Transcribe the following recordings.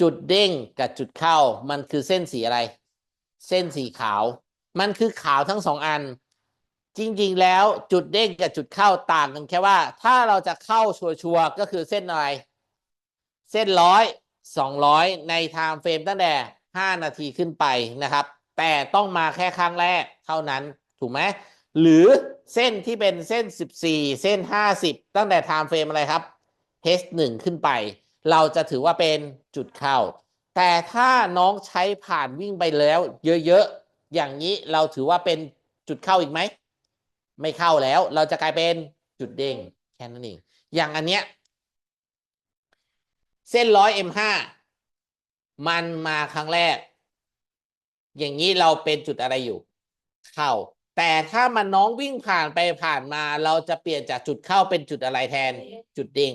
จุดเด้งกับจุดเข้า มันคือเส้นสีอะไร เส้นสีขาว มันคือขาวทั้งสองอัน จริงๆ แล้วจุดเด้งกับจุดเข้าต่างกันแค่ว่า ถ้าเราจะเข้าชัวร์ๆก็คือเส้นอะไร เส้นร้อยสองร้อยในไทม์เฟรมตั้งแต่ห้านาทีขึ้นไปนะครับ แต่ต้องมาแค่ครั้งแรกเท่านั้นถูกไหมหรือเส้นที่เป็นเส้น 14 เส้น 50 ตั้งแต่ไทม์เฟรมอะไรครับ H1 ขึ้นไป เราจะถือว่าเป็นจุดเข้า แต่ถ้าน้องใช้ผ่านวิ่งไปแล้ว เยอะๆ อย่างนี้เราถือว่าเป็นจุดเข้าอีกไหม ไม่เข้าแล้ว เราจะกลายเป็นจุดเด้งแค่นั้นเอง อย่างอันเนี้ยเส้นร้อย M5 มันมาครั้งแรก อย่างนี้เราเป็นจุดอะไรอยู่ เข้า แต่ถ้ามันน้องวิ่งผ่านไปผ่านมา เราจะเปลี่ยนจากจุดเข้าเป็นจุดอะไรแทน จุดเด้ง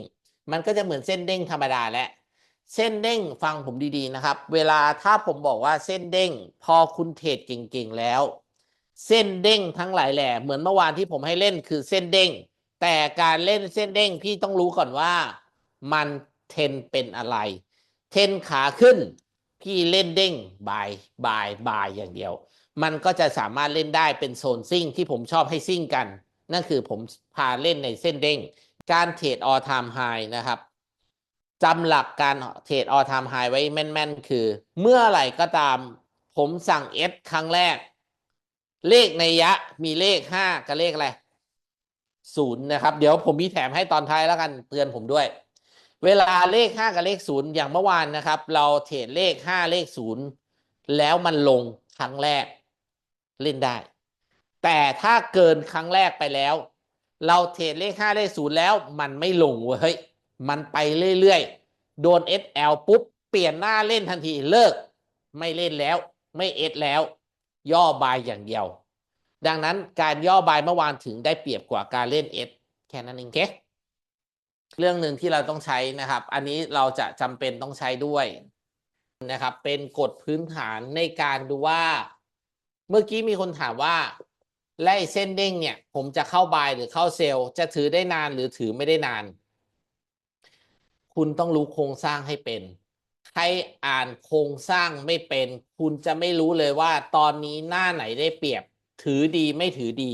มันก็จะเหมือนเส้นเด้งธรรมดาแหละเส้นเด้งฟังผมดีๆนะครับ เวลาถ้าผมบอกว่าเส้นเด้ง พอคุณเทรดเก่งๆแล้ว เส้นเด้งทั้งหลายแหล่เหมือนเมื่อวานที่ผมให้เล่นคือเส้นเด้ง แต่การเล่นเส้นเด้งพี่ต้องรู้ก่อนว่า มันเทนเป็นอะไร เทนขาขึ้น พี่เล่นเด้งบายบายบายอย่างเดียว มันก็จะสามารถเล่นได้เป็นโซนซิ่งที่ผมชอบให้ซิ่งกัน นั่นคือผมพาเล่นในเส้นเด้ง การเทรด all time high นะครับจำหลักการเทรด all time high ไว้แม่น ๆ คือ เมื่อไหร่ก็ตามผมสั่ง S ครั้งแรก เลขในยะมีเลขห้ากับเลขอะไรศูนย์นะครับ เดี๋ยวผมมีแถมให้ตอนท้ายแล้วกันเตือนผมด้วย เวลาเลขห้ากับเลขศูนย์อย่างเมื่อวานนะครับ เราเทรดเลขห้าเลขศูนย์แล้วมันลงครั้งแรกเล่นได้ แต่ถ้าเกินครั้งแรกไปแล้ว เราเทรดเลขห้าเลขศูนย์แล้วมันไม่ลงเว้ยมันไปเรื่อยๆ โดน SL ปุ๊บ เปลี่ยนหน้าเล่นทันทีเลิก ไม่เล่นแล้ว ไม่เอสแล้ว ย่อบายอย่างเดียว ดังนั้นการย่อบายเมื่อวานถึงได้เปรียบกว่าการเล่นเอสแค่นั้นเองเคเรื่องหนึ่งที่เราต้องใช้นะครับ อันนี้เราจะจำเป็นต้องใช้ด้วยนะครับ เป็นกฎพื้นฐานในการดูว่า เมื่อกี้มีคนถามว่า ไล่เส้นเด้งเนี่ย ผมจะเข้าบายหรือเข้าเซลล์ จะถือได้นานหรือถือไม่ได้นาน คุณต้องรู้โครงสร้างให้เป็น ใครอ่านโครงสร้างไม่เป็น คุณจะไม่รู้เลยว่าตอนนี้หน้าไหนได้เปรียบ ถือดีไม่ถือดี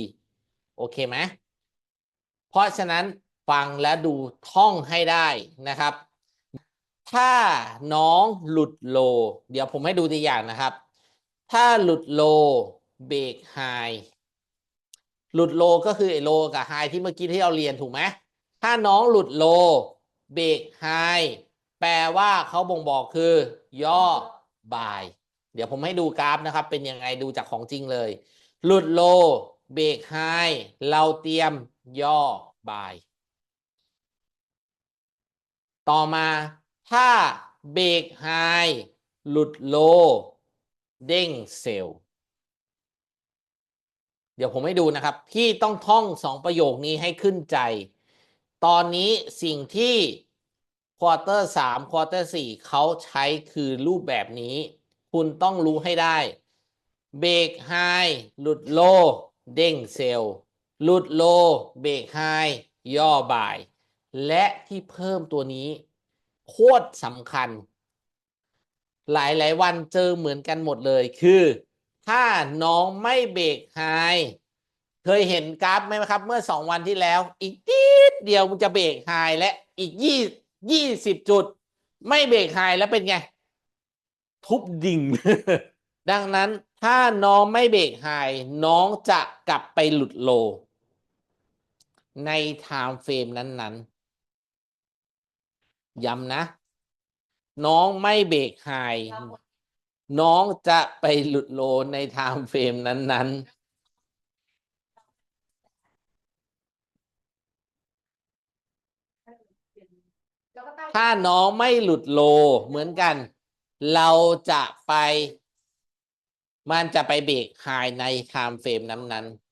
โอเคไหมเพราะฉะนั้นฟังและดูท่องให้ได้นะครับ ถ้าน้องหลุดโล เดี๋ยวผมให้ดูตัวอย่างนะครับ ถ้าหลุดโลเบรกไฮ หลุดโลก็คือไอโลกับไฮที่เมื่อกี้ที่เราเรียนถูกไหมถ้าน้องหลุดโลเบรกไฮแปลว่าเขาบ่งบอกคือย่อบาย เดี๋ยวผมให้ดูกราฟนะครับ เป็นยังไงดูจากของจริงเลย หลุดโลเบรกไฮเราเตรียมย่อบาย ต่อมาถ้าเบรกไฮหลุดโล เด้งเซลล์ เดี๋ยวผมให้ดูนะครับ พี่ต้องท่องสองประโยคนี้ให้ขึ้นใจ ตอนนี้สิ่งที่ควอเตอร์สามควอเตอร์สี่เขาใช้คือรูปแบบนี้ คุณต้องรู้ให้ได้เบรกไฮหลุดโล เด้งเซลล์หลุดโลเบรกไฮย่อบาย และที่เพิ่มตัวนี้ โคตรสำคัญ หลาย ๆ วันเจอเหมือนกันหมดเลยคือ ถ้าน้องไม่เบรกไฮเคยเห็นกราฟไหมครับ เมื่อสองวันที่แล้ว อีกนิดเดียวมันจะเบรกไฮและอีกยี่ยี่สิบจุด ไม่เบรกไฮแล้วเป็นไง ทุบดิ่ง ดังนั้นถ้าน้องไม่เบรกไฮน้องจะกลับไปหลุดโล ในไทม์เฟรมนั้น ๆ ย้ำนะ น้องไม่เบรกไฮ น้องจะไปหลุดโลในไทม์เฟรมนั้น ๆถ้าน้องไม่หลุดโลเหมือนกัน เราจะไป มันจะไปเบรกไฮในไทม์เฟรมนั้นๆ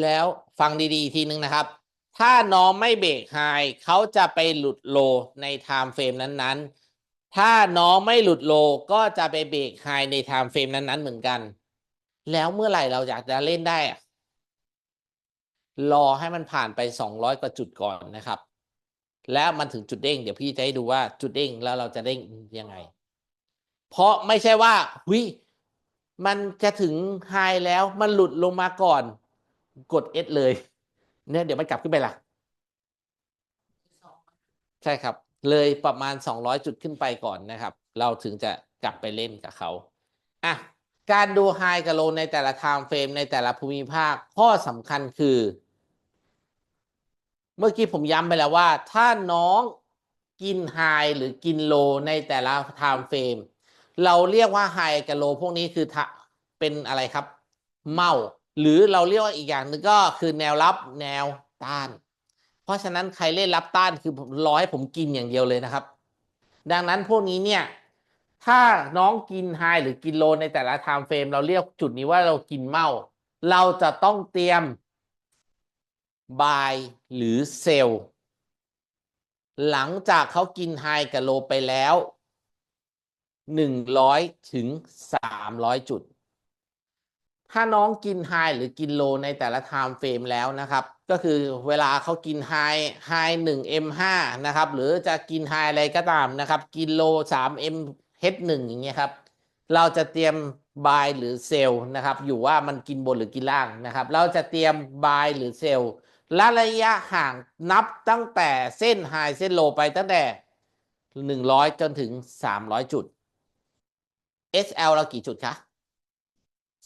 แล้วฟังดีๆอีกทีนึงนะครับ ถ้าน้องไม่เบรกไฮเขาจะไปหลุดโลในไทม์เฟรมนั้นๆ ถ้าน้องไม่หลุดโลก็จะไปเบรกไฮในไทม์เฟรมนั้นๆ เหมือนกัน แล้วเมื่อไหร่เราอยากจะเล่นได้อะรอให้มันผ่านไป 200 กว่าจุดก่อนนะครับ แล้วมันถึงจุดเด้ง เดี๋ยวพี่จะให้ดูว่าจุดเด้งแล้วเราจะเด้งยังไง เพราะไม่ใช่ว่าหุยมันจะถึงไฮแล้วมันหลุดลงมาก่อน กด S เลย เนี่ยเดี๋ยวมันกลับขึ้นไปละใช่ครับ เลยประมาณ 200 จุดขึ้นไปก่อนนะครับ เราถึงจะกลับไปเล่นกับเขาอะการดูไฮกับโลในแต่ละไทม์เฟรมในแต่ละภูมิภาคข้อสำคัญคือ เมื่อกี้ผมย้ำไปแล้วว่า ถ้าน้องกินไฮหรือกินโลในแต่ละไทม์เฟรมเราเรียกว่าไฮกับโลพวกนี้คือเป็นอะไรครับ เมา หรือเราเรียกว่าอีกอย่างหนึ่งก็คือแนวรับแนวต้าน เพราะฉะนั้นใครเล่นรับต้านคือรอให้ผมกินอย่างเดียวเลยนะครับ ดังนั้นพวกนี้เนี่ย ถ้าน้องกินไฮหรือกินโลในแต่ละไทม์เฟรมเราเรียกจุดนี้ว่าเรากินเมา เราจะต้องเตรียม buy หรือ sell หลังจากเขากินไฮกับโลไปแล้ว 100 ถึง 300 จุด ถ้าน้องกินไฮหรือกินโลในแต่ละไทม์เฟรมแล้วนะครับ ก็คือเวลาเขากินไฮไฮ1 M5 นะครับ หรือจะกินไฮอะไรก็ตามนะครับ กินโล3 M H1 อย่างเงี้ยครับ เราจะเตรียม buy หรือ sell นะครับ อยู่ว่ามันกินบนหรือกินล่างนะครับ เราจะเตรียม buy หรือ sell และระยะห่างนับตั้งแต่เส้น high เส้น low ไปตั้งแต่100จนถึง300จุด SL เรากี่จุดคะ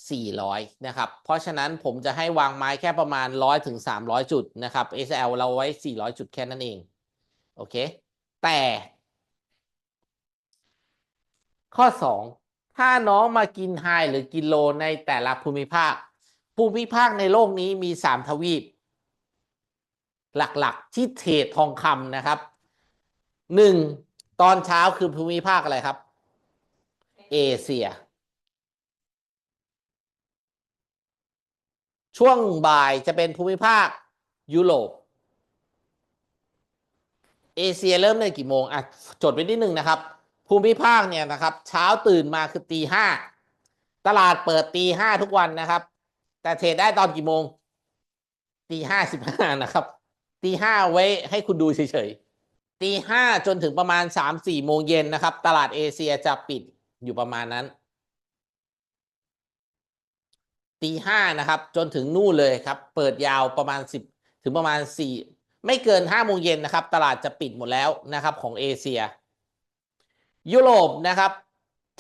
400 นะครับ เพราะฉะนั้นผมจะให้วางไม้แค่ประมาณ 100ถึง300 จุดนะครับ SL เราไว้ 400 จุดแค่นั้นเอง โอเค แต่ ข้อ 2 ถ้าน้องมากินไฮหรือกินโลในแต่ละภูมิภาค ภูมิภาคในโลกนี้มี 3 ทวีป หลักๆ ที่เทรดทองคำนะครับ 1. ตอนเช้าคือภูมิภาคอะไรครับ เอเชีย ช่วงบ่ายจะเป็นภูมิภาคยุโรป เอเชียเริ่มในกี่โมงอะจดไว้นิดนึงนะครับ ภูมิภาคเนี่ยนะครับ เช้าตื่นมาคือตีห้าตลาดเปิดตีห้าทุกวันนะครับ แต่เทรดได้ตอนกี่โมงตีห้าสิบห้านะครับตีห้าไว้ให้คุณดูเฉยๆตีห้าจนถึงประมาณสามสี่โมงเย็นนะครับ ตลาดเอเชียจะปิดอยู่ประมาณนั้น ตีห้านะครับ จนถึงนู่นเลยครับ เปิดยาวประมาณสิบถึงประมาณสี่ไม่เกินห้าโมงเย็นนะครับ ตลาดจะปิดหมดแล้วนะครับของเอเชีย ยุโรปนะครับ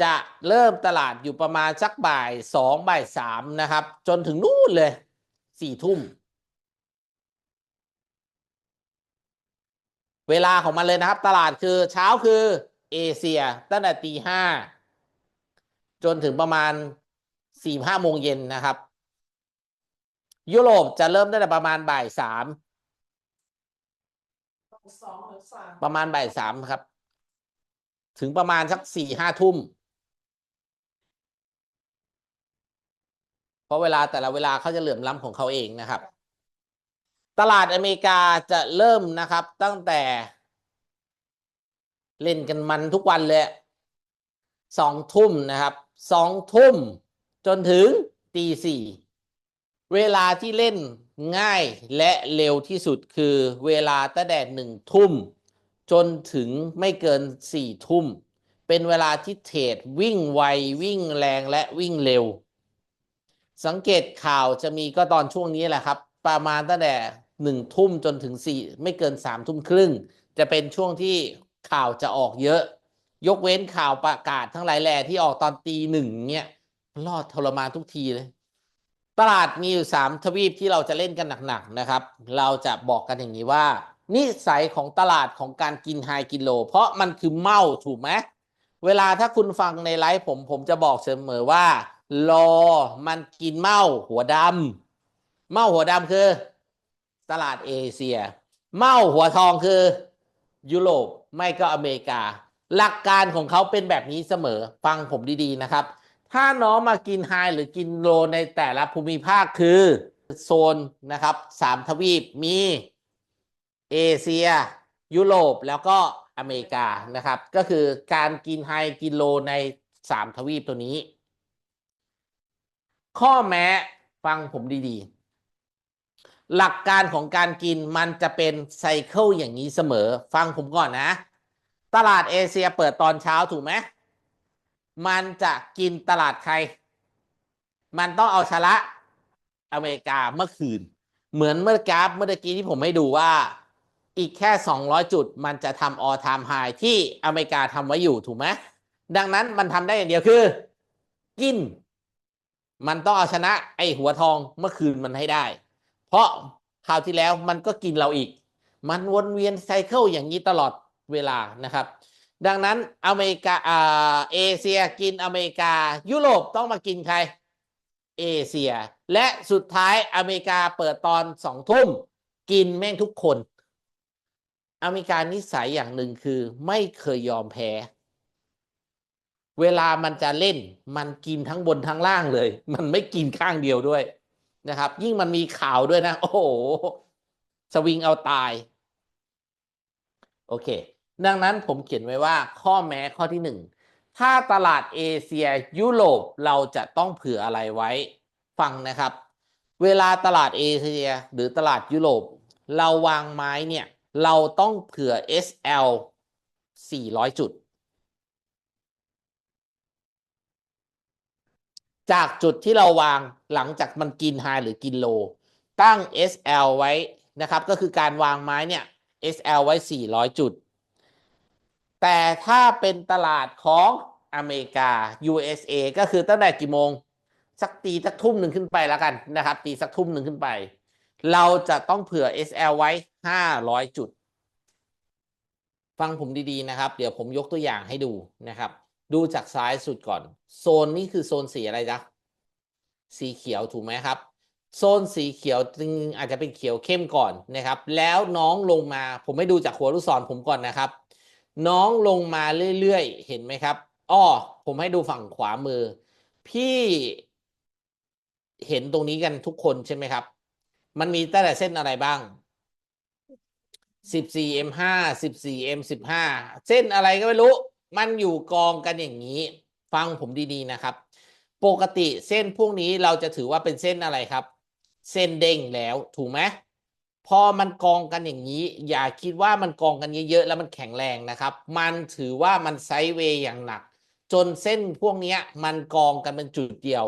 จะเริ่มตลาดอยู่ประมาณสักบ่ายสองบ่ายสามนะครับ จนถึงนู่นเลยสี่ทุ่ม เวลาของมันเลยนะครับ ตลาดคือเช้าคือเอเชียตั้งแต่ตีห้าจนถึงประมาณ สี่ห้าโมงเย็นนะครับ ยุโรปจะเริ่มตั้งแต่ประมาณบ่ายสามสองหรือสามประมาณบ่ายสามครับ ถึงประมาณสักสี่ห้าทุ่ม เพราะเวลาแต่ละเวลาเขาจะเหลื่อมล้ำของเขาเองนะครับ ตลาดอเมริกาจะเริ่มนะครับ ตั้งแต่ เล่นกันมันทุกวันเลยสองทุ่มนะครับสองทุ่ม จนถึงตีสี่เวลาที่เล่นง่ายและเร็วที่สุดคือเวลาตั้งแต่หนึ่งทุ่ม จนถึงไม่เกินสี่ทุ่ม เป็นเวลาที่เทรดวิ่งไว วิ่งแรงและวิ่งเร็ว สังเกตข่าวจะมีก็ตอนช่วงนี้แหละครับ ประมาณตั้งแต่หนึ่งทุ่มจนถึงสี่ไม่เกินสามทุ่มครึ่ง จะเป็นช่วงที่ข่าวจะออกเยอะ ยกเว้นข่าวประกาศทั้งหลายแหล่ที่ออกตอนตีหนึ่งเนี่ย รอดทรมานทุกทีเลย ตลาดมีอยู่สามทวีปที่เราจะเล่นกันหนักๆนะครับ เราจะบอกกันอย่างนี้ว่า นิสัยของตลาดของการกินไฮกินโล เพราะมันคือเมาถูกไหมเวลาถ้าคุณฟังในไลฟ์ผมผมจะบอกเสมอว่า รอมันกินเมาหัวดำเมาหัวดำคือ ตลาดเอเชีย เมาหัวทองคือ ยุโรปไม่ก็อเมริกา หลักการของเขาเป็นแบบนี้เสมอฟังผมดีๆนะครับ ถ้าน้องมากินไฮหรือกินโลในแต่ละภูมิภาคคือโซนนะครับสามทวีปมีเอเชีย ยุโรปแล้วก็อเมริกานะครับ ก็คือการกินไฮกินโลในสามทวีปตัวนี้ ข้อแม้ฟังผมดีๆ หลักการของการกินมันจะเป็นไซเคิลอย่างนี้เสมอ ฟังผมก่อนนะ ตลาดเอเชียเปิดตอนเช้าถูกไหม มันจะกินตลาดใคร มันต้องเอาชนะอเมริกาเมื่อคืน เหมือนเมื่อกราฟเมื่อตะกี้ที่ผมให้ดูว่า อีกแค่ 200 จุด มันจะทำ all time high ที่อเมริกาทำไว้อยู่ถูกไหมดังนั้นมันทำได้อย่างเดียวคือ กิน มันต้องเอาชนะ ไอหัวทองเมื่อคืนมันให้ได้ เพราะคราวที่แล้วมันก็กินเราอีก มันวนเวียนไซเคิลอย่างนี้ตลอดเวลานะครับ ดังนั้นอเมริกาอ่าเอเชียกินอเมริกา ยุโรปต้องมากินใคร เอเชีย และสุดท้ายอเมริกาเปิดตอนสองทุ่ม กินแม่งทุกคน อเมริกานิสัยอย่างหนึ่งคือไม่เคยยอมแพ้ เวลามันจะเล่น มันกินทั้งบนทั้งล่างเลย มันไม่กินข้างเดียวด้วยนะครับ ยิ่งมันมีข่าวด้วยนะ โอ้โห สวิงเอาตาย โอเค ดังนั้นผมเขียนไว้ว่าข้อแม้ข้อที่หนึ่งถ้าตลาดเอเชียยุโรปเราจะต้องเผื่ออะไรไว้ ฟังนะครับ เวลาตลาดเอเชียหรือตลาดยุโรปเราวางไม้เนี่ย เราต้องเผื่อ SL 400 จุด จากจุดที่เราวางหลังจากมันกินไฮหรือกินโล ตั้ง SL ไว้นะครับ ก็คือการวางไม้เนี่ย SL ไว้ 400 จุด แต่ถ้าเป็นตลาดของอเมริกา USA ก็คือตั้งแต่กี่โมง สักตีสักทุ่มหนึ่งขึ้นไปแล้วกันนะครับ ตีสักทุ่มหนึ่งขึ้นไป เราจะต้องเผื่อ SL ไว้ 500 จุด ฟังผมดีๆนะครับ เดี๋ยวผมยกตัวอย่างให้ดูนะครับ ดูจากซ้ายสุดก่อน โซนนี้คือโซนสีอะไรจ๊ะสีเขียวถูกไหมครับ โซนสีเขียวจริงๆอาจจะเป็นเขียวเข้มก่อนนะครับ แล้วน้องลงมาผมให้ดูจากหัวลูกศรผมก่อนนะครับ น้องลงมาเรื่อยๆ เห็นไหมครับอ้อผมให้ดูฝั่งขวามือ พี่เห็นตรงนี้กันทุกคนใช่ไหมครับ มันมีตั้งแต่เส้นอะไรบ้าง 14 M5 14 M15 เส้นอะไรก็ไม่รู้ มันอยู่กองกันอย่างนี้ ฟังผมดีๆนะครับ ปกติเส้นพวกนี้เราจะถือว่าเป็นเส้นอะไรครับ เส้นเด้งแล้วถูกไหม พอมันกองกันอย่างนี้ อย่าคิดว่ามันกองกันเยอะๆแล้วมันแข็งแรงนะครับ มันถือว่ามันไซด์เวย์อย่างหนัก จนเส้นพวกเนี้ยมันกองกันเป็นจุดเดียว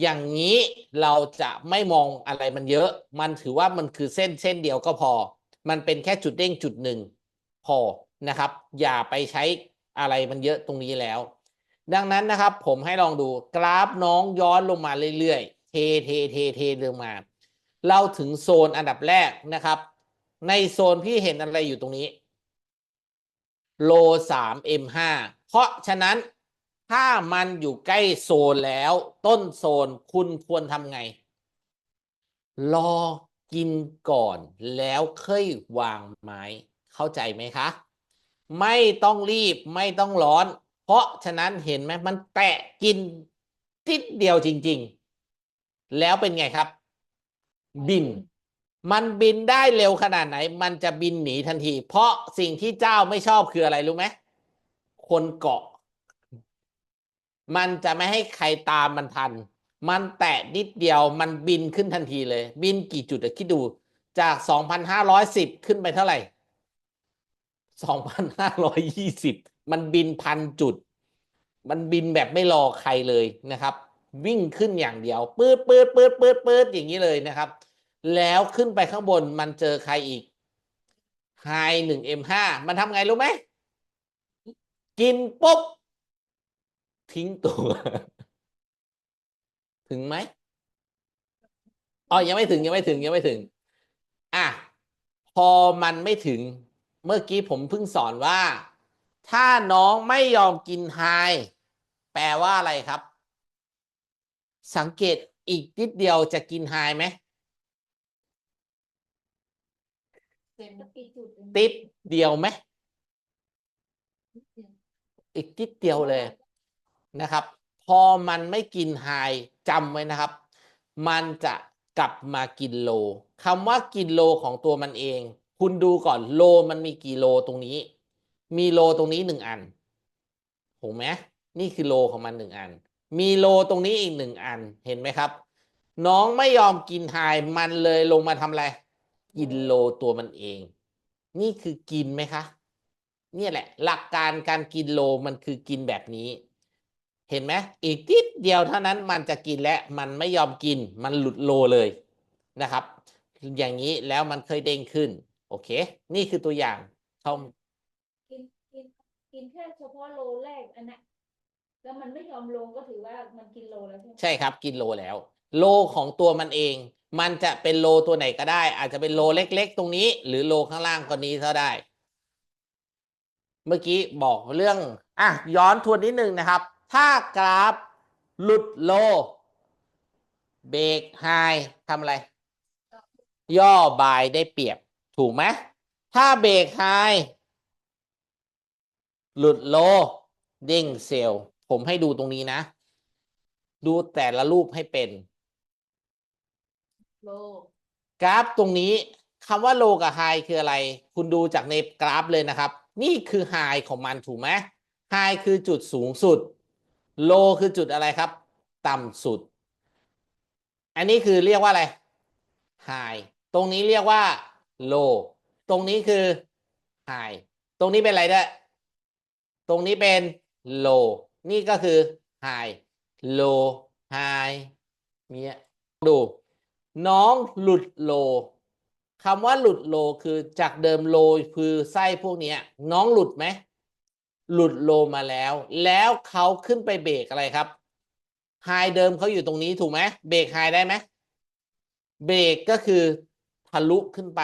อย่างนี้เราจะไม่มองอะไรมันเยอะ มันถือว่ามันคือเส้นเส้นเดียวก็พอ มันเป็นแค่จุดเด้งจุดหนึ่งพอนะครับ อย่าไปใช้อะไรมันเยอะตรงนี้แล้ว ดังนั้นนะครับผมให้ลองดูกราฟน้องย้อนลงมาเรื่อยๆ เทเทเทเทลงมา เราถึงโซนอันดับแรกนะครับ ในโซนพี่เห็นอะไรอยู่ตรงนี้ โลสามเอ็มห้าเพราะฉะนั้นถ้ามันอยู่ใกล้โซนแล้ว ต้นโซนคุณควรทำไง รอกินก่อนแล้วค่อยวางไม้เข้าใจไหมคะ ไม่ต้องรีบไม่ต้องร้อน เพราะฉะนั้นเห็นไหมมันแตะกินติดเดียวจริง ๆ แล้วเป็นไงครับ บิน มันบินได้เร็วขนาดไหน มันจะบินหนีทันที เพราะสิ่งที่เจ้าไม่ชอบคืออะไรรู้ไหมคนเกาะ มันจะไม่ให้ใครตามมันทัน มันแตะนิดเดียวมันบินขึ้นทันทีเลย บินกี่จุดคิดดูจาก 2,510 ขึ้นไปเท่าไหร่ 2,520 มันบินพันจุด มันบินแบบไม่รอใครเลยนะครับ วิ่งขึ้นอย่างเดียวปืดปืดปืดปืดปืดอย่างนี้เลยนะครับ แล้วขึ้นไปข้างบนมันเจอใครอีกไฮหนึ่งเอ็มห้ามันทำไงรู้ไหม กินปุ๊บ ทิ้งตัว ถึงไหมอ๋อยังไม่ถึงยังไม่ถึงยังไม่ถึง อะ พอมันไม่ถึง เมื่อกี้ผมเพิ่งสอนว่า ถ้าน้องไม่ยอมกินไฮแปลว่าอะไรครับ สังเกตอีกนิดเดียวจะกินไฮไหมติดเดียวไหมอีกนิดเดียวเลยนะครับ พอมันไม่กินไฮจำไว้นะครับ มันจะกลับมากินโลคำว่ากินโลของตัวมันเอง คุณดูก่อนโลมันมีกี่โลตรงนี้ มีโลตรงนี้หนึ่งอันถูกไหมนี่คือโลของมันหนึ่งอัน มีโลตรงนี้อีกหนึ่งอันเห็นไหมครับ น้องไม่ยอมกินไฮมันเลยลงมาทำอะไรกินโลตัวมันเอง นี่คือกินไหมคะ เนี่ยแหละ หลักการการกินโลมันคือกินแบบนี้ เห็นไหมอีกนิดเดียวเท่านั้นมันจะกินและมันไม่ยอมกินมันหลุดโลเลยนะครับ อย่างนี้แล้วมันเคยเด้งขึ้น โอเค นี่คือตัวอย่างเขากินกินกินแค่เฉพาะโลแรกอันนั้น แล้วมันไม่ยอมลงก็ถือว่ามันกินโลแล้วใช่ไหมใช่ครับ กินโลแล้ว โลของตัวมันเอง มันจะเป็นโลตัวไหนก็ได้ อาจจะเป็นโลเล็ก ๆ ตรงนี้ หรือโลข้างล่างก็นี้ก็ได้ เมื่อกี้บอกเรื่องอะย้อนทวนนิดนึงนะครับ ถ้ากราฟหลุดโลเบรกไฮทำอะไร ย่อบายได้เปรียบถูกไหมถ้าเบรกไฮหลุดโลเด้งเซลล์ ผมให้ดูตรงนี้นะ ดูแต่ละรูปให้เป็นโลกราฟตรงนี้คำว่าโลกับไฮคืออะไร คุณดูจากในกราฟเลยนะครับ นี่คือไฮของมันถูกไหมไฮคือจุดสูงสุด โลคือจุดอะไรครับ ต่ำสุด อันนี้คือเรียกว่าอะไรไฮตรงนี้เรียกว่าโลตรงนี้คือไฮตรงนี้เป็นอะไรด้วยตรงนี้เป็นโล นี่ก็คือไฮโลไฮเนี่ยดู น้องหลุดโลคำว่าหลุดโลคือจากเดิมโลคือไส้พวกนี้น้องหลุดไหมหลุดโลมาแล้ว แล้วเขาขึ้นไปเบรกอะไรครับไฮเดิมเขาอยู่ตรงนี้ถูกไหมเบรกไฮได้ไหมเบรกก็คือทะลุขึ้นไป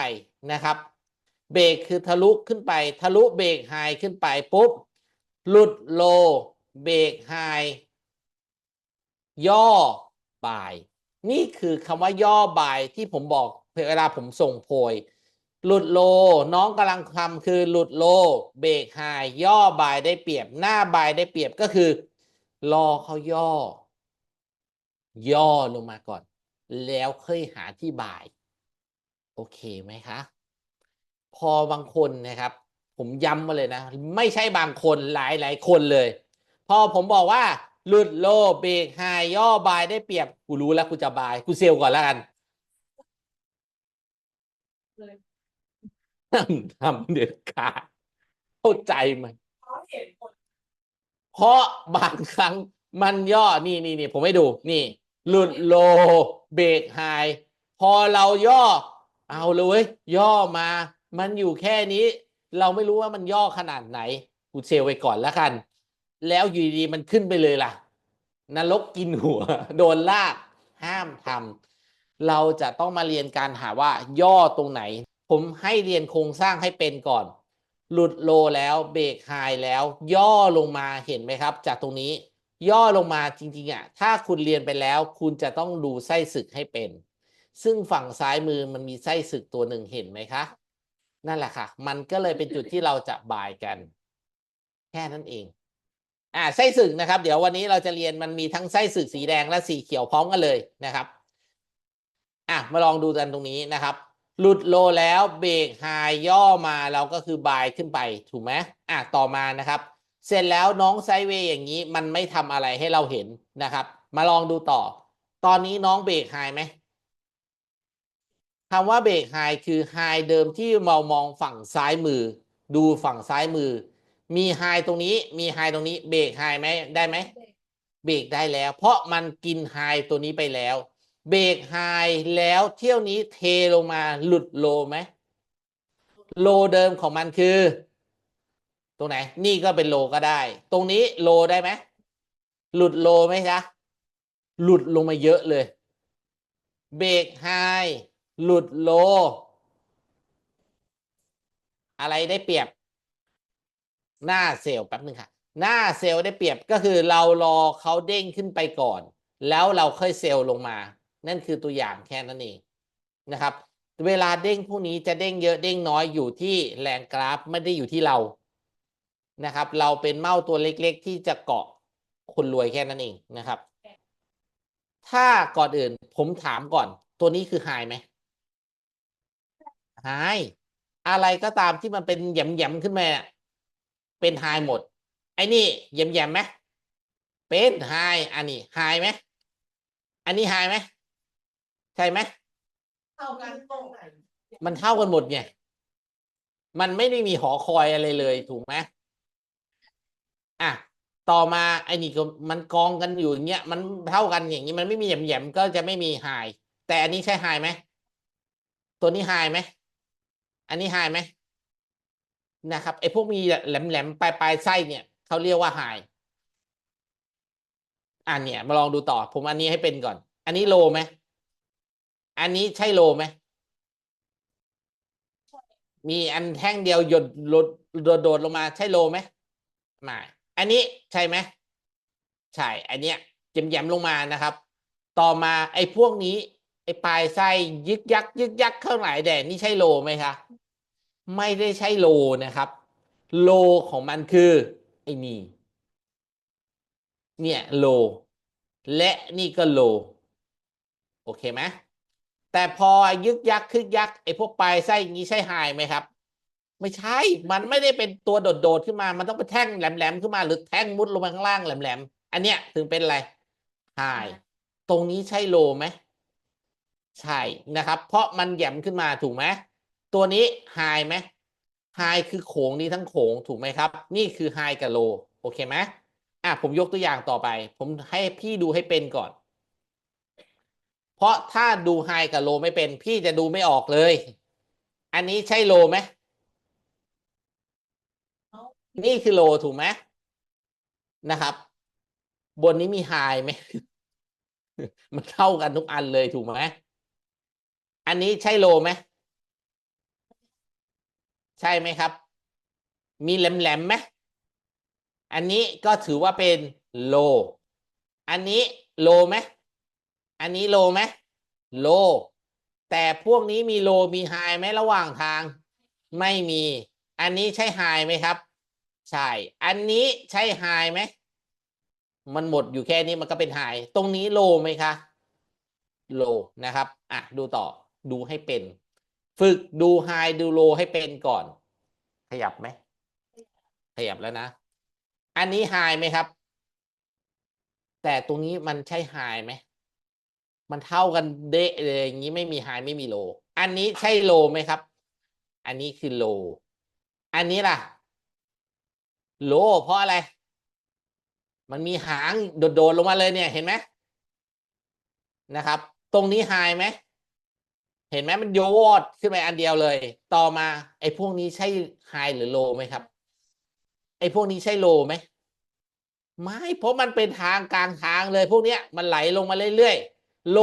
นะครับ เบรกคือทะลุขึ้นไป ทะลุเบรกไฮขึ้นไปปุ๊บหลุดโล เบรกไฮย่อบาย นี่คือคำว่าย่อบายที่ผมบอกเวลาผมส่งโพย หลุดโล น้องกำลังทำคือหลุดโล เบรกไฮย่อบายได้เปรียบ หน้าบายได้เปรียบก็คือ รอเขาย่อ ย่อลงมาก่อน แล้วค่อยหาที่บาย โอเคไหมคะ พอบางคนนะครับ ผมย้ำมาเลยนะ ไม่ใช่บางคนหลายหลายคนเลย พอผมบอกว่าหลุดโลเบรกไฮย่อบายได้เปรียบกูรู้แล้วกูจะบายกูเซลก่อนแล้วกันทำเด็ดขาดเข้าใจไหมเพราะบางครั้งมันย่อนี่นี่นี่ผมให้ดู นี่ หลุดโลเบรกไฮพอเราย่อ เอาเลยย่อมา มันอยู่แค่นี้ เราไม่รู้ว่ามันย่อขนาดไหน กูเซลไว้ก่อนแล้วกัน แล้วอยู่ดีๆมันขึ้นไปเลยล่ะ นรกกินหัว โดนลากห้ามทำเราจะต้องมาเรียนการหาว่าย่อตรงไหน ผมให้เรียนโครงสร้างให้เป็นก่อน หลุดโลแล้วเบรกไฮแล้ว ย่อลงมาเห็นไหมครับ จากตรงนี้ย่อลงมาจริงๆอะ ถ้าคุณเรียนไปแล้ว คุณจะต้องดูไส้ศึกให้เป็น ซึ่งฝั่งซ้ายมือมันมีไส้ศึกตัวหนึ่งเห็นไหมคะ นั่นแหละค่ะ มันก็เลยเป็นจุดที่เราจะบายกัน แค่นั้นเอง อ่าไส้ศึกนะครับ เดี๋ยววันนี้เราจะเรียนมันมีทั้งไส้ศึกสีแดงและสีเขียวพร้อมกันเลยนะครับ อะมาลองดูกันตรงนี้นะครับ หลุดโลแล้วเบรกไฮย่อมาเราก็คือบายขึ้นไปถูกไหมอะต่อมานะครับ เสร็จแล้วน้องไซเวย์อย่างนี้มันไม่ทำอะไรให้เราเห็นนะครับ มาลองดูต่อ ตอนนี้น้องเบรกไฮไหมคำว่าเบรกไฮคือไฮเดิมที่เรามองฝั่งซ้ายมือ ดูฝั่งซ้ายมือ มีไฮตรงนี้มีไฮตรงนี้เบรกไฮไหมได้ไหมเบรกได้แล้ว เพราะมันกินไฮตัวนี้ไปแล้ว เบรกไฮแล้วเที่ยวนี้เทลงมาหลุดโลไหมโลเดิมของมันคือ ตรงไหน นี่ก็เป็นโลก็ได้ ตรงนี้โลได้ไหมหลุดโลไหมจ๊ะหลุดลงมาเยอะเลย เบรกไฮหลุดโล อะไรได้เปรียบ หน้าเซลล์แป๊บนึงค่ะ หน้าเซลล์ได้เปรียบก็คือเรารอเขาเด้งขึ้นไปก่อน แล้วเราค่อยเซลล์ลงมา นั่นคือตัวอย่างแค่นั้นเองนะครับ เวลาเด้งพวกนี้จะเด้งเยอะเด้งน้อยอยู่ที่แรงกราฟไม่ได้อยู่ที่เรานะครับ เราเป็นเมาตัวเล็กๆ ที่จะเกาะคนรวยแค่นั้นเองนะครับ ถ้าก่อนอื่นผมถามก่อน ตัวนี้คือไฮไหมไฮอะไรก็ตามที่มันเป็นแหยมๆขึ้นมา เป็นไฮหมด ไอ้นี่แยมๆไหมเป็นไฮอันนี้ไฮไหมอันนี้ไฮไหมใช่ไหมเท่ากันตรงไหนมันเท่ากันหมดไงมันไม่ได้มีหอคอยอะไรเลยถูกไหมอะต่อมาไอ้นี่ก็มันกองกันอยู่อย่างเงี้ยมันเท่ากันอย่างนี้มันไม่มีแหยมๆก็จะไม่มีไฮแต่อันนี้ใช่ไฮไหมตัวนี้ไฮไหมอันนี้ไฮไหม นะครับไอ้พวกมีแหลมๆปลายปลายไส้เนี่ยเขาเรียกว่าไฮอะเนี่ยมาลองดูต่อ ผมอันนี้ให้เป็นก่อน อันนี้โลไหมอันนี้ใช่โลไหมมีอันแท่งเดียวหยดลดโดดโดดลงมาใช่โลไหมไม่อันนี้ใช่ไหมใช่อันเนี้ยแยมๆลงมานะครับ ต่อมาไอ้พวกนี้ไอ้ปลายไส้ยึกยักยึกยักเข้าไหนแดดนี่ใช่โลไหมคะ ไม่ได้ใช่โลนะครับ โลของมันคือไอ้นี่เนี่ยโลและนี่ก็โลโอเคไหมแต่พอยึกยักคึกยักไอ้พวกปลายไส้อย่างนี้ใช่ไฮไหมครับ ไม่ใช่ มันไม่ได้เป็นตัวโดดๆขึ้นมา มันต้องเป็นแท่งแหลมๆขึ้นมาหรือแท่งมุดลงมาข้างล่างแหลมๆอันเนี้ยถึงเป็นอะไรไฮตรงนี้ใช่โลไหมใช่นะครับ เพราะมันแหยมขึ้นมาถูกไหม ตัวนี้ไฮไหมไฮคือโขงนี้ทั้งโขงถูกไหมครับ นี่คือไฮกับโลโอเคไหมอะผมยกตัวอย่างต่อไป ผมให้พี่ดูให้เป็นก่อน เพราะถ้าดูไฮกับโลไม่เป็น พี่จะดูไม่ออกเลย อันนี้ใช่โลไหมนี่คือโลถูกไหมนะครับ บนนี้มีไฮไหมมันเท่ากันทุกอันเลยถูกไหมอันนี้ใช่โลไหม ใช่ไหมครับ มีแหลมๆไหมอันนี้ก็ถือว่าเป็นโล อันนี้โลไหมอันนี้โลไหมโล แต่พวกนี้มีโลมีไฮไหมระหว่างทาง ไม่มี อันนี้ใช่ไฮไหมครับ ใช่ อันนี้ใช่ไฮไหม มันหมดอยู่แค่นี้มันก็เป็นไฮตรงนี้โลไหมคะ โลนะครับ อะ ดูต่อ ดูให้เป็น ฝึกดูไฮดูโลให้เป็นก่อน ขยับไหม ขยับแล้วนะ อันนี้ไฮไหมครับ แต่ตรงนี้มันใช่ไฮไหม มันเท่ากันเดะเลยอย่างนี้ไม่มีไฮไม่มีโล อันนี้ใช่โลไหมครับ อันนี้คือโล อันนี้ล่ะ โล เพราะอะไร มันมีหางโดดๆลงมาเลยเนี่ยเห็นไหมนะครับ ตรงนี้ไฮไหม เห็นไหมมันโยดขึ้นไปอันเดียวเลย ต่อมา ไอ้พวกนี้ใช่ไฮหรือโลไหมครับ ไอ้พวกนี้ใช่โลไหมไม่เพราะมันเป็นทางกลางทางเลย พวกเนี้ยมันไหลลงมาเรื่อยๆโล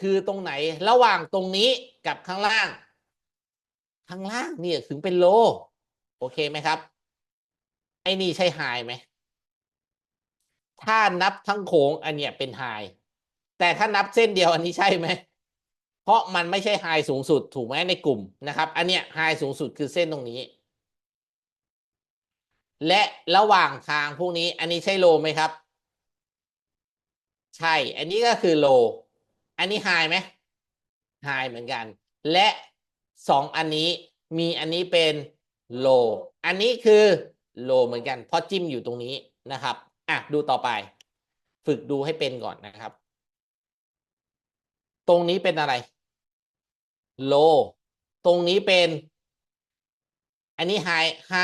คือตรงไหน ระหว่างตรงนี้กับข้างล่าง ข้างล่างเนี่ยถึงเป็นโล โอเคไหมครับ ไอ้นี่ใช่ไฮไหมถ้านับทั้งโขงอันเนี้ยเป็นไฮแต่ถ้านับเส้นเดียวอันนี้ใช่ไหม เพราะมันไม่ใช่ไฮสูงสุดถูกไหมในกลุ่มนะครับ อันเนี้ยไฮสูงสุดคือเส้นตรงนี้ และระหว่างทางพวกนี้ อันนี้ใช่โลไหมครับ ใช่ อันนี้ก็คือโล อันนี้ไฮไหมไฮเหมือนกัน และสองอันนี้มีอันนี้เป็นโล อันนี้คือโลเหมือนกัน เพราะจิ้มอยู่ตรงนี้นะครับ อะ ดูต่อไป ฝึกดูให้เป็นก่อนนะครับ ตรงนี้เป็นอะไร โลตรงนี้เป็น อันนี้ไฮไฮ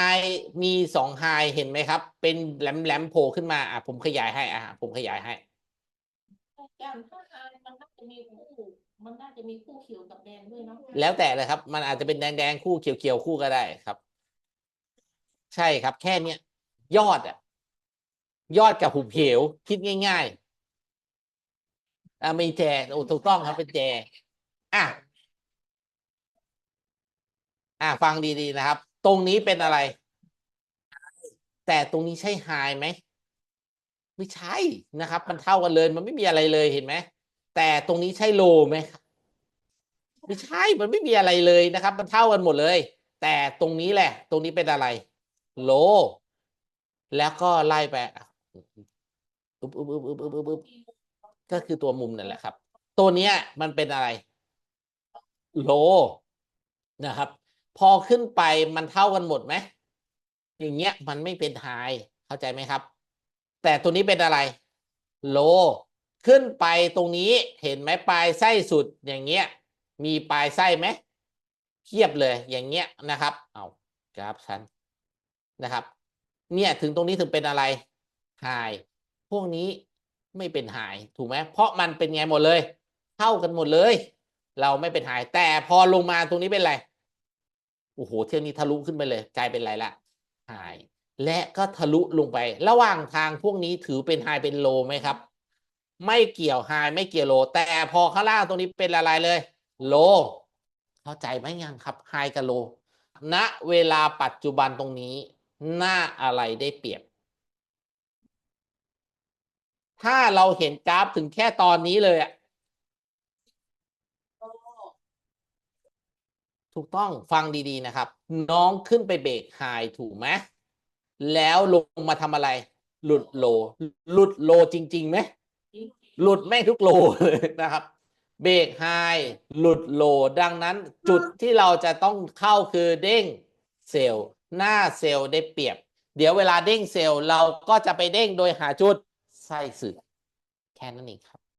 มีสองไฮเห็นไหมครับ เป็นแหลมแหลมโผล่ขึ้นมา อะ ผมขยายให้ อะ ผมขยายให้การถ้าทายมันน่าจะมีคู่มันน่าจะมีคู่เขียวกับแดงด้วยเนาะแล้วแต่เลยครับ มันอาจจะเป็นแดงๆคู่เขียวๆคู่ก็ได้ครับ ใช่ครับ แค่เนี้ยยอดอะ ยอดกับหุบเหวคิดง่าย ๆอ่ามีแจโอ้ถูกต้องครับเป็นแจอะ อะฟังดีๆนะครับ ตรงนี้เป็นอะไร แต่ตรงนี้ใช่ไฮไหมไม่ใช่นะครับ มันเท่ากันเลย มันไม่มีอะไรเลยเห็นไหมแต่ตรงนี้ใช่โลไหมไม่ใช่มันไม่มีอะไรเลยนะครับ มันเท่ากันหมดเลย แต่ตรงนี้แหละ ตรงนี้เป็นอะไร โล แล้วก็ไล่ไปอุบอุบอุบอุบอุบอุบอุบก็คือตัวมุมนั่นแหละครับ ตัวเนี้ยมันเป็นอะไร โลนะครับ พอขึ้นไปมันเท่ากันหมดไหมอย่างเงี้ยมันไม่เป็นไฮเข้าใจไหมครับ แต่ตัวนี้เป็นอะไรโลขึ้นไปตรงนี้เห็นไหมปลายไส้สุดอย่างเงี้ย มีปลายไส้ไหมเทียบเลยอย่างเงี้ยนะครับ เอากราฟชั้นนะครับ เนี่ยถึงตรงนี้ถึงเป็นอะไรหายพวกนี้ไม่เป็นหายถูกไหมเพราะมันเป็นไงหมดเลย เท่ากันหมดเลย เราไม่เป็นหายแต่พอลงมาตรงนี้เป็นอะไร อ้โห เที่ยวนี้ทะลุขึ้นไปเลย กลายเป็นไรละหาย และก็ทะลุลงไป ระหว่างทางพวกนี้ถือเป็นไฮเป็นโลไหมครับ ไม่เกี่ยวไฮไม่เกี่ยวโล แต่พอข้างล่างตรงนี้เป็นอะไรเลย โล เข้าใจไหมยังครับไฮกับโล ณ เวลาปัจจุบันตรงนี้ หน้าอะไรได้เปรียบ ถ้าเราเห็นกราฟถึงแค่ตอนนี้เลยอะ โอ้ ถูกต้องฟังดีๆนะครับ น้องขึ้นไปเบรกไฮถูกไหมแล้วลงมาทำอะไร หลุดโล หลุดโลจริงๆไหมหลุดไม่ทุกโลเลยนะครับ เบรกไฮหลุดโล ดังนั้นจุดที่เราจะต้องเข้าคือเด้งเซลล์หน้าเซลล์ได้เปรียบ เดี๋ยวเวลาเด้งเซลล์เราก็จะไปเด้งโดยหาจุดไส้สึกแค่นั้นเองครับ